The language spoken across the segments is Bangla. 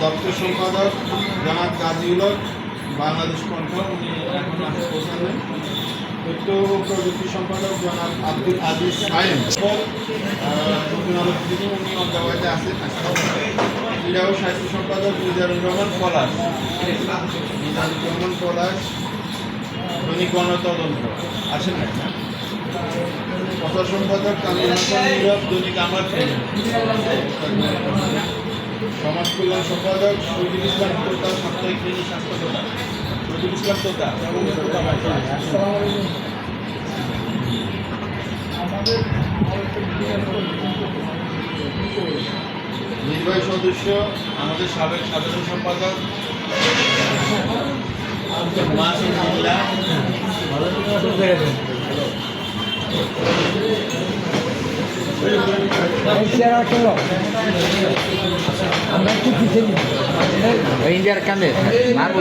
দপ্তর সম্পাদক জনাব গাজীউল বাংলাদেশ কণ্ঠ উনি এখন পৌঁছালেন তথ্য প্রযুক্তি সম্পাদক জনাব আব্দুল আজিজ সায়েম। উনি অজ্ঞাবাদে আছেন ক্রীড়া ও সাহিত্য সম্পাদক মিজানুর রহমান পলাশ। মিজানুর রহমান পলাশ দৈনিক গণতদন্ত। আসেন না? প্রচার সম্পাদক দৈনিক আমার সমাজ কল্যাণ সম্পাদক শহীদুল ইসলাম তোতা সাপ্তাহিক শ্রেণি স্বাস্থ্য তোতা। শহীদুল ইসলাম তোতা। নির্বাহী সদস্য আমাদের সাবেক সাধারণ সম্পাদক। মাসুদ মোল্লা। ইন্ডিয়ার কান্দে মারবো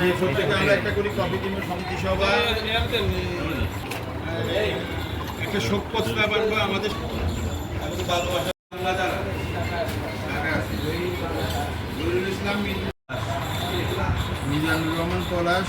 এই প্রত্যেকে আমরা একটা করি কপি দিব সমিতি সভা। একটা শোক প্রস্তাব আনব আমাদের আমাদের ভালোবাসা বাংলা যারা ইসলাম মিজানুর রহমান পলাশ।